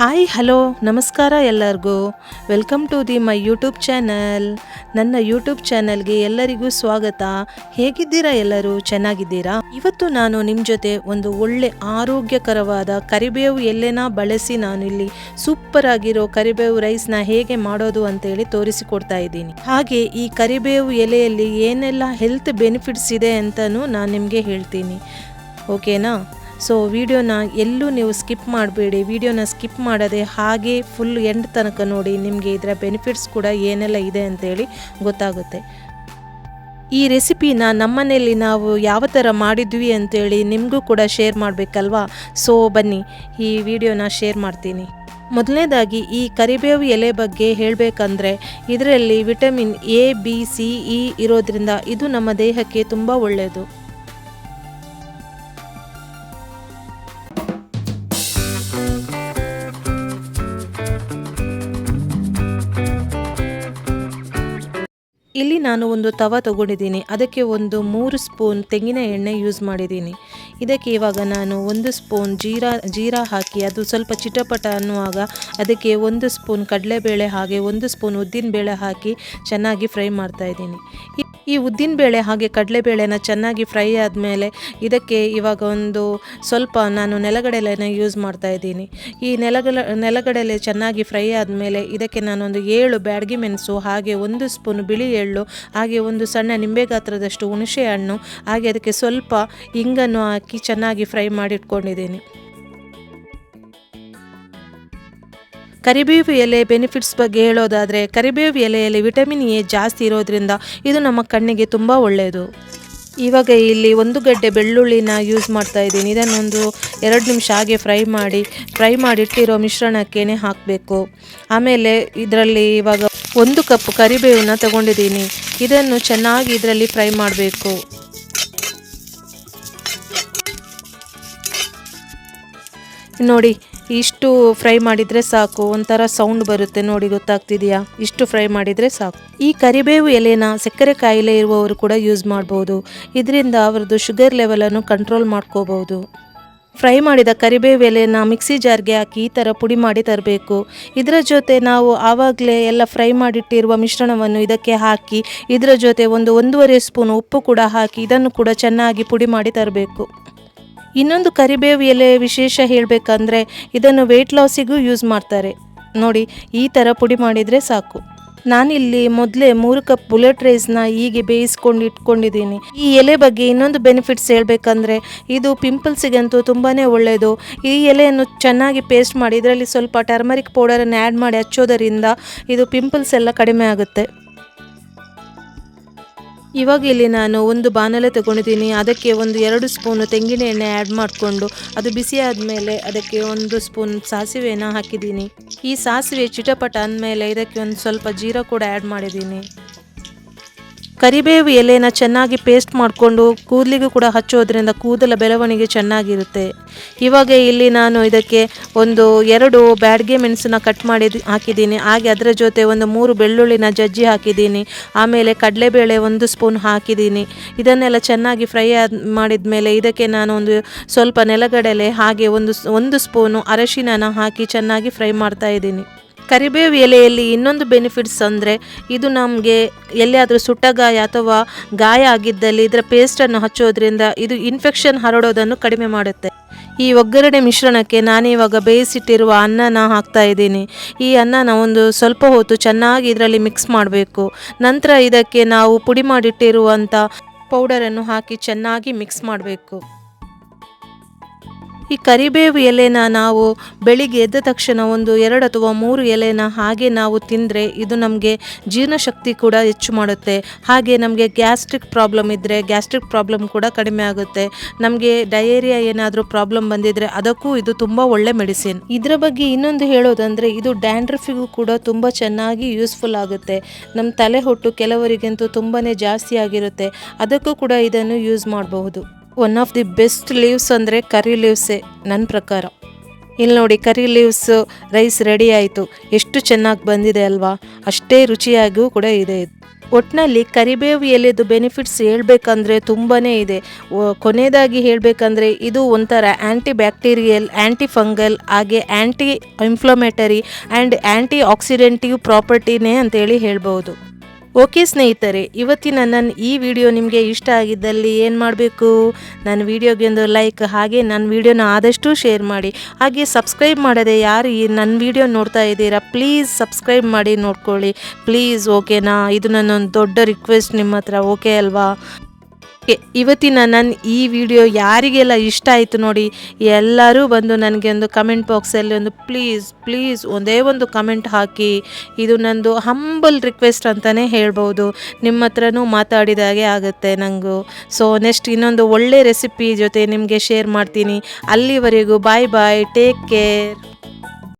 Hi, hello, ನಮಸ್ಕಾರ ಎಲ್ಲರಿಗೂ. Welcome to the my YouTube channel. ನನ್ನ ಯೂಟ್ಯೂಬ್ ಚಾನಲ್ಗೆ ಎಲ್ಲರಿಗೂ ಸ್ವಾಗತ. ಹೇಗಿದ್ದೀರಾ ಎಲ್ಲರೂ? ಚೆನ್ನಾಗಿದ್ದೀರಾ? ಇವತ್ತು ನಾನು ನಿಮ್ಮ ಜೊತೆ ಒಂದು ಒಳ್ಳೆ ಆರೋಗ್ಯಕರವಾದ ಕರಿಬೇವು ಎಲೆನ ಬಳಸಿ ನಾನು ಇಲ್ಲಿ ಸೂಪರ್ ಆಗಿರೋ ಕರಿಬೇವು ರೈಸ್ನ ಹೇಗೆ ಮಾಡೋದು ಅಂತೇಳಿ ತೋರಿಸಿಕೊಡ್ತಾ ಇದ್ದೀನಿ. ಹಾಗೆ ಈ ಕರಿಬೇವು ಎಲೆಯಲ್ಲಿ ಏನೆಲ್ಲ ಹೆಲ್ತ್ ಬೆನಿಫಿಟ್ಸ್ ಇದೆ ಅಂತಲೂ ನಾನು ನಿಮಗೆ ಹೇಳ್ತೀನಿ. ಓಕೆನಾ ಸೊ ವಿಡಿಯೋನ ಎಲ್ಲೂ ನೀವು ಸ್ಕಿಪ್ ಮಾಡಬೇಡಿ. ವಿಡಿಯೋನ ಸ್ಕಿಪ್ ಮಾಡದೆ ಹಾಗೆ ಫುಲ್ ಎಂಡ್ ತನಕ ನೋಡಿ ನಿಮಗೆ ಇದರ ಬೆನಿಫಿಟ್ಸ್ ಕೂಡ ಏನೆಲ್ಲ ಇದೆ ಅಂತೇಳಿ ಗೊತ್ತಾಗುತ್ತೆ. ಈ ರೆಸಿಪಿನ ನಮ್ಮನೇಲಿ ನಾವು ಯಾವ ಥರ ಮಾಡಿದ್ವಿ ಅಂತೇಳಿ ನಿಮಗೂ ಕೂಡ ಶೇರ್ ಮಾಡಬೇಕಲ್ವಾ? ಸೊ ಬನ್ನಿ, ಈ ವಿಡಿಯೋನ ಶೇರ್ ಮಾಡ್ತೀನಿ. ಮೊದಲನೇದಾಗಿ ಈ ಕರಿಬೇವು ಎಲೆ ಬಗ್ಗೆ ಹೇಳಬೇಕಂದ್ರೆ ಇದರಲ್ಲಿ vitamin A B C E ಇರೋದ್ರಿಂದ ಇದು ನಮ್ಮ ದೇಹಕ್ಕೆ ತುಂಬ ಒಳ್ಳೆಯದು ಇಲ್ಲಿ ನಾನು ಒಂದು ತವ ತಗೊಂಡಿದ್ದೀನಿ. ಅದಕ್ಕೆ ಒಂದು ಮೂರು ಸ್ಪೂನ್ ತೆಂಗಿನ ಎಣ್ಣೆ ಯೂಸ್ ಮಾಡಿದ್ದೀನಿ. ಇದಕ್ಕೆ ಇವಾಗ ನಾನು ಒಂದು ಸ್ಪೂನ್ ಜೀರಾ ಜೀರಾ ಹಾಕಿ ಅದು ಸ್ವಲ್ಪ ಚಿಟಪಟ ಅನ್ನುವಾಗ ಅದಕ್ಕೆ ಒಂದು ಸ್ಪೂನ್ ಕಡಲೆಬೇಳೆ ಹಾಗೆ ಒಂದು ಸ್ಪೂನ್ ಉದ್ದಿನಬೇಳೆ ಹಾಕಿ ಚೆನ್ನಾಗಿ ಫ್ರೈ ಮಾಡ್ತಾ ಇದ್ದೀನಿ. ಈ- ಉದ್ದಿನ ಬೇಳೆ ಹಾಗೆ ಕಡಲೆಬೇಳೆನ ಚೆನ್ನಾಗಿ ಫ್ರೈ ಆದಮೇಲೆ ಇದಕ್ಕೆ ಇವಾಗ ಒಂದು ಸ್ವಲ್ಪ ನಾನು ನೆಲಗಡಲೆನ ಯೂಸ್ ಮಾಡ್ತಾ ಇದ್ದೀನಿ. ಈ ನೆಲಗಡ ನೆಲಗಡಲೆ ಚೆನ್ನಾಗಿ ಫ್ರೈ ಆದಮೇಲೆ ಇದಕ್ಕೆ ನಾನೊಂದು ಏಳು ಬ್ಯಾಡಗಿ ಮೆಣಸು, ಹಾಗೆ ಒಂದು ಸ್ಪೂನ್ ಬಿಳಿ ಎಳ್ಳು, ಹಾಗೆ ಒಂದು ಸಣ್ಣ ನಿಂಬೆ ಗಾತ್ರದಷ್ಟು ಹುಣಸೆ ಹಣ್ಣು, ಹಾಗೆ ಅದಕ್ಕೆ ಸ್ವಲ್ಪ ಇಂಗನ್ನು ಹಾಕಿ ಚೆನ್ನಾಗಿ ಫ್ರೈ ಮಾಡಿಟ್ಕೊಂಡಿದ್ದೀನಿ. ಕರಿಬೇವು ಎಲೆ ಬೆನಿಫಿಟ್ಸ್ ಬಗ್ಗೆ ಹೇಳೋದಾದರೆ, ಕರಿಬೇವು ಎಲೆಯಲ್ಲಿ ವಿಟಮಿನ್ ಎ ಜಾಸ್ತಿ ಇರೋದ್ರಿಂದ ಇದು ನಮ್ಮ ಕಣ್ಣಿಗೆ ತುಂಬ ಒಳ್ಳೆಯದು ಇವಾಗ ಇಲ್ಲಿ ಒಂದು ಗಡ್ಡೆ ಬೆಳ್ಳುಳ್ಳಿನ ಯೂಸ್ ಮಾಡ್ತಾ ಇದ್ದೀನಿ. ಇದನ್ನೊಂದು ಎರಡು ನಿಮಿಷ ಹಾಗೆ ಫ್ರೈ ಮಾಡಿ, ಫ್ರೈ ಮಾಡಿಟ್ಟಿರೋ ಮಿಶ್ರಣಕ್ಕೇನೆ ಹಾಕಬೇಕು. ಆಮೇಲೆ ಇದರಲ್ಲಿ ಇವಾಗ ಒಂದು ಕಪ್ ಕರಿಬೇವನ್ನ ತಗೊಂಡಿದ್ದೀನಿ. ಇದನ್ನು ಚೆನ್ನಾಗಿ ಇದರಲ್ಲಿ ಫ್ರೈ ಮಾಡಬೇಕು. ನೋಡಿ ಇಷ್ಟು ಫ್ರೈ ಮಾಡಿದರೆ ಸಾಕು. ಒಂಥರ ಸೌಂಡ್ ಬರುತ್ತೆ ನೋಡಿ, ಗೊತ್ತಾಗ್ತಿದೆಯಾ? ಇಷ್ಟು ಫ್ರೈ ಮಾಡಿದರೆ ಸಾಕು. ಈ ಕರಿಬೇವು ಎಲೆನ ಸಕ್ಕರೆ ಕಾಯಿಲೆ ಇರುವವರು ಕೂಡ ಯೂಸ್ ಮಾಡ್ಬೋದು. ಇದರಿಂದ ಅವರದ್ದು ಶುಗರ್ ಲೆವೆಲನ್ನು ಕಂಟ್ರೋಲ್ ಮಾಡ್ಕೋಬಹುದು ಫ್ರೈ ಮಾಡಿದ ಕರಿಬೇವು ಎಲೆನ ಮಿಕ್ಸಿ ಜಾರ್ಗೆ ಹಾಕಿ ಈ ಥರ ಪುಡಿ ಮಾಡಿ ತರಬೇಕು. ಇದರ ಜೊತೆ ನಾವು ಆವಾಗಲೇ ಎಲ್ಲ ಫ್ರೈ ಮಾಡಿಟ್ಟಿರುವ ಮಿಶ್ರಣವನ್ನು ಇದಕ್ಕೆ ಹಾಕಿ, ಇದರ ಜೊತೆ ಒಂದು ಒಂದೂವರೆ ಸ್ಪೂನ್ ಉಪ್ಪು ಕೂಡ ಹಾಕಿ ಇದನ್ನು ಕೂಡ ಚೆನ್ನಾಗಿ ಪುಡಿ ಮಾಡಿ ತರಬೇಕು. ಇನ್ನೊಂದು ಕರಿಬೇವು ಎಲೆ ವಿಶೇಷ ಹೇಳಬೇಕಂದ್ರೆ ಇದನ್ನು ವೆಯ್ಟ್ ಲಾಸಿಗೂ ಯೂಸ್ ಮಾಡ್ತಾರೆ. ನೋಡಿ, ಈ ಥರ ಪುಡಿ ಮಾಡಿದರೆ ಸಾಕು. ನಾನಿಲ್ಲಿ ಮೊದಲೇ ಮೂರು ಕಪ್ ಬುಲೆಟ್ ರೈಸ್ನ ಹೀಗೆ ಬೇಯಿಸ್ಕೊಂಡು ಇಟ್ಕೊಂಡಿದ್ದೀನಿ. ಈ ಎಲೆ ಬಗ್ಗೆ ಇನ್ನೊಂದು ಬೆನಿಫಿಟ್ಸ್ ಹೇಳಬೇಕಂದ್ರೆ ಇದು ಪಿಂಪಲ್ಸಿಗಂತೂ ತುಂಬಾ ಒಳ್ಳೆಯದು ಈ ಎಲೆಯನ್ನು ಚೆನ್ನಾಗಿ ಪೇಸ್ಟ್ ಮಾಡಿ, ಇದರಲ್ಲಿ ಸ್ವಲ್ಪ ಟರ್ಮರಿಕ್ ಪೌಡರನ್ನು ಆ್ಯಡ್ ಮಾಡಿ ಹಚ್ಚೋದರಿಂದ ಇದು ಪಿಂಪಲ್ಸ್ ಎಲ್ಲ ಕಡಿಮೆ ಆಗುತ್ತೆ. ಇವಾಗ ಇಲ್ಲಿ ನಾನು ಒಂದು ಬಾಣಲೆ ತಗೊಂಡಿದ್ದೀನಿ. ಅದಕ್ಕೆ ಒಂದು ಎರಡು ಸ್ಪೂನು ತೆಂಗಿನ ಎಣ್ಣೆ ಆ್ಯಡ್ ಮಾಡಿಕೊಂಡು, ಅದು ಬಿಸಿ ಆದಮೇಲೆ ಅದಕ್ಕೆ ಒಂದು ಸ್ಪೂನ್ ಸಾಸಿವೆನ ಹಾಕಿದ್ದೀನಿ. ಈ ಸಾಸಿವೆ ಚಿಟಪಟ ಅಂದಮೇಲೆ ಇದಕ್ಕೆ ಒಂದು ಸ್ವಲ್ಪ ಜೀರಾ ಕೂಡ ಆ್ಯಡ್ ಮಾಡಿದ್ದೀನಿ. ಕರಿಬೇವು ಎಲೆನ ಚೆನ್ನಾಗಿ ಪೇಸ್ಟ್ ಮಾಡಿಕೊಂಡು ಕೂದಲಿಗೂ ಕೂಡ ಹಚ್ಚೋದ್ರಿಂದ ಕೂದಲ ಬೆಳವಣಿಗೆ ಚೆನ್ನಾಗಿರುತ್ತೆ. ಇವಾಗ ಇಲ್ಲಿ ನಾನು ಇದಕ್ಕೆ ಒಂದು ಎರಡು ಬ್ಯಾಡ್ಗೆ ಮೆಣಸನ್ನ ಕಟ್ ಮಾಡಿ ಹಾಕಿದ್ದೀನಿ. ಹಾಗೆ ಅದರ ಜೊತೆ ಒಂದು ಮೂರು ಬೆಳ್ಳುಳ್ಳಿನ ಜಜ್ಜಿ ಹಾಕಿದ್ದೀನಿ. ಆಮೇಲೆ ಕಡಲೆಬೇಳೆ ಒಂದು ಸ್ಪೂನ್ ಹಾಕಿದ್ದೀನಿ. ಇದನ್ನೆಲ್ಲ ಚೆನ್ನಾಗಿ ಫ್ರೈ ಮಾಡಿದ ಮೇಲೆ ಇದಕ್ಕೆ ನಾನು ಒಂದು ಸ್ವಲ್ಪ ನೆಲಗಡಲೆ ಹಾಗೆ ಒಂದು ಒಂದು ಸ್ಪೂನು ಅರಶಿನ ಹಾಕಿ ಚೆನ್ನಾಗಿ ಫ್ರೈ ಮಾಡ್ತಾ ಇದ್ದೀನಿ. ಕರಿಬೇವು ಎಲೆಯಲ್ಲಿ ಇನ್ನೊಂದು ಬೆನಿಫಿಟ್ಸ್ ಅಂದರೆ ಇದು ನಮಗೆ ಎಲ್ಲಿಯಾದರೂ ಸುಟ್ಟ ಗಾಯ ಅಥವಾ ಗಾಯ ಆಗಿದ್ದಲ್ಲಿ ಇದರ ಪೇಸ್ಟನ್ನು ಹಚ್ಚೋದ್ರಿಂದ ಇದು ಇನ್ಫೆಕ್ಷನ್ ಹರಡೋದನ್ನು ಕಡಿಮೆ ಮಾಡುತ್ತೆ. ಈ ಒಗ್ಗರಣೆ ಮಿಶ್ರಣಕ್ಕೆ ನಾನಿವಾಗ ಬೇಯಿಸಿಟ್ಟಿರುವ ಅನ್ನನ ಹಾಕ್ತಾ ಇದ್ದೀನಿ. ಈ ಅನ್ನನ ಒಂದು ಸ್ವಲ್ಪ ಹೊತ್ತು ಚೆನ್ನಾಗಿ ಇದರಲ್ಲಿ ಮಿಕ್ಸ್ ಮಾಡಬೇಕು. ನಂತರ ಇದಕ್ಕೆ ನಾವು ಪುಡಿ ಮಾಡಿಟ್ಟಿರುವಂಥ ಪೌಡರನ್ನು ಹಾಕಿ ಚೆನ್ನಾಗಿ ಮಿಕ್ಸ್ ಮಾಡಬೇಕು. ಈ ಕರಿಬೇವು ಎಲೆನ ನಾವು ಬೆಳಿಗ್ಗೆ ಎದ್ದ ತಕ್ಷಣ ಒಂದು ಎರಡು ಅಥವಾ ಮೂರು ಎಲೆನ ಹಾಗೆ ನಾವು ತಿಂದರೆ ಇದು ನಮಗೆ ಜೀರ್ಣಶಕ್ತಿ ಕೂಡ ಹೆಚ್ಚು ಮಾಡುತ್ತೆ. ಹಾಗೆ ನಮಗೆ ಗ್ಯಾಸ್ಟ್ರಿಕ್ ಪ್ರಾಬ್ಲಮ್ ಇದ್ದರೆ ಗ್ಯಾಸ್ಟ್ರಿಕ್ ಪ್ರಾಬ್ಲಮ್ ಕೂಡ ಕಡಿಮೆ ಆಗುತ್ತೆ. ನಮಗೆ ಡಯೇರಿಯಾ ಏನಾದರೂ ಪ್ರಾಬ್ಲಮ್ ಬಂದಿದ್ರೆ ಅದಕ್ಕೂ ಇದು ತುಂಬ ಒಳ್ಳೆ ಮೆಡಿಸಿನ್. ಇದರ ಬಗ್ಗೆ ಇನ್ನೊಂದು ಹೇಳೋದಂದರೆ ಇದು ಡ್ಯಾಂಡ್ರಫಿಗೂ ಕೂಡ ತುಂಬ ಚೆನ್ನಾಗಿ ಯೂಸ್ಫುಲ್ ಆಗುತ್ತೆ. ನಮ್ಮ ತಲೆ ಹೊಟ್ಟು ಕೆಲವರಿಗಂತೂ ತುಂಬಾ ಜಾಸ್ತಿ ಆಗಿರುತ್ತೆ. ಅದಕ್ಕೂ ಕೂಡ ಇದನ್ನು ಯೂಸ್ ಮಾಡಬಹುದು. One of the best leaves ಅಂದರೆ ಕರಿ ಲೀವ್ಸೇ ನನ್ನ ಪ್ರಕಾರ. ಇಲ್ಲಿ ನೋಡಿ ಕರಿ ಲೀವ್ಸ್ ರೈಸ್ ರೆಡಿ ಆಯಿತು. ಎಷ್ಟು ಚೆನ್ನಾಗಿ ಬಂದಿದೆ ಅಲ್ವಾ? ಅಷ್ಟೇ ರುಚಿಯಾಗಿಯೂ ಕೂಡ ಇದೆ. ಒಟ್ಟಿನಲ್ಲಿ ಕರಿಬೇವು ಎಲೆದು ಬೆನಿಫಿಟ್ಸ್ ಹೇಳಬೇಕಂದ್ರೆ ತುಂಬಾ ಇದೆ. ಕೊನೆಯದಾಗಿ ಹೇಳಬೇಕಂದ್ರೆ ಇದು ಒಂಥರ ಆ್ಯಂಟಿ ಬ್ಯಾಕ್ಟೀರಿಯಲ್ ಆ್ಯಂಟಿ ಫಂಗಲ್ ಹಾಗೆ anti inflammatory and anti oxidative ಪ್ರಾಪರ್ಟಿನೇ ಅಂತೇಳಿ ಹೇಳ್ಬೋದು ಓಕೆ ಸ್ನೇಹಿತರೆ, ಇವತ್ತಿನ ನನ್ನ ಈ ವಿಡಿಯೋ ನಿಮಗೆ ಇಷ್ಟ ಆಗಿದ್ದಲ್ಲಿ ಏನು ಮಾಡಬೇಕು? ನನ್ನ ವಿಡಿಯೋಗೆ ಒಂದು ಲೈಕ್, ಹಾಗೆ ನನ್ನ ವಿಡಿಯೋನ ಆದಷ್ಟು ಶೇರ್ ಮಾಡಿ. ಹಾಗೆ ಸಬ್ಸ್ಕ್ರೈಬ್ ಮಾಡದೆ ಯಾರು ಈ ನನ್ನ ವಿಡಿಯೋ ನೋಡ್ತಾ ಇದ್ದೀರಾ, ಪ್ಲೀಸ್ ಸಬ್ಸ್ಕ್ರೈಬ್ ಮಾಡಿ ನೋಡ್ಕೊಳ್ಳಿ. ಪ್ಲೀಸ್ ಓಕೆನಾ? ಇದು ನನ್ನೊಂದು ದೊಡ್ಡ ರಿಕ್ವೆಸ್ಟ್ ನಿಮ್ಮ ಹತ್ರ, ಓಕೆ ಅಲ್ವಾ? ಓಕೆ, ಇವತ್ತಿನ ನನ್ನ ಈ ವಿಡಿಯೋ ಯಾರಿಗೆಲ್ಲ ಇಷ್ಟ ಆಯಿತು ನೋಡಿ ಎಲ್ಲರೂ ಬಂದು ನನಗೆ ಒಂದು ಕಮೆಂಟ್ ಬಾಕ್ಸಲ್ಲಿ ಒಂದು ಪ್ಲೀಸ್ ಪ್ಲೀಸ್ ಒಂದೇ ಒಂದು ಕಮೆಂಟ್ ಹಾಕಿ ಇದು ನಂದು ಹಂಬಲ್ ರಿಕ್ವೆಸ್ಟ್ ಅಂತಲೇ ಹೇಳ್ಬೋದು. ನಿಮ್ಮ ಹತ್ರನೂ ಮಾತಾಡಿದಾಗೆ ಆಗುತ್ತೆ ನನಗೂ ಸೊ ನೆಕ್ಸ್ಟ್ ಇನ್ನೊಂದು ಒಳ್ಳೆ ರೆಸಿಪಿ ಜೊತೆ ನಿಮಗೆ ಶೇರ್ ಮಾಡ್ತೀನಿ. ಅಲ್ಲಿವರೆಗೂ ಬಾಯ್ ಬಾಯ್ ಟೇಕ್ ಕೇರ್